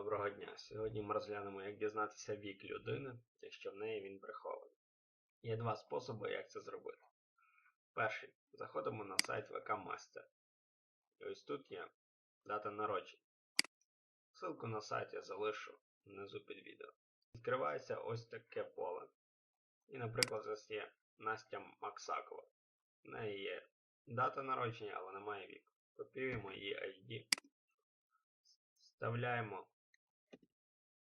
Доброго дня. Сьогодні ми розглянемо, як дізнатися вік людини, якщо в неї він прихований. Є два способи, як це зробити. Перший. Заходимо на сайт ВК Master. І ось тут є дата народження. Ссылку на сайт я залишу внизу під відео. Відкривається ось таке поле. І, наприклад, ось є Настя Максакова. В неї є дата народження, але немає віку. Копіюємо її ID. Вставляємо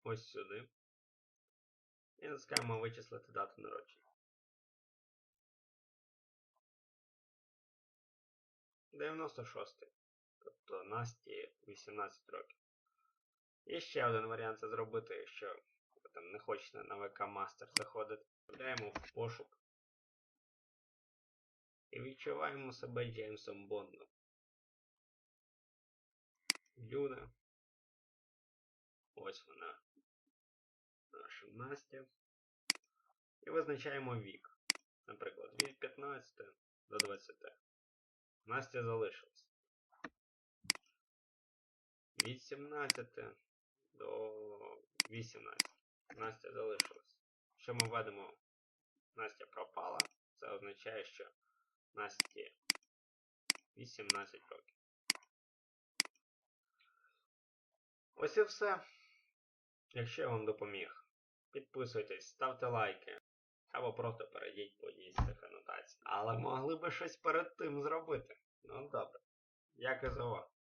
ось сюди. І натискаємо вичислити дату народження. 96. Тобто Насті 18 років. Є ще один варіант це зробити, якщо ви там не хочете на ВК Master заходити. Вставляємо в пошук. І відчуваємо себе Джеймсом Бондом. Люда. Ось вона. Наша Настя. І визначаємо вік. Наприклад, від 15 до 20. Настя залишилась. Від 17 до 18. Настя залишилась. Якщо ми введемо Настя пропала, це означає, що Насті 18 років. Ось і все. Якщо я вам допоміг, підписуйтесь, ставте лайки. Або просто перейдіть по одній з цих анотацій. Але могли би щось перед тим зробити. Ну добре. Дякую за увагу.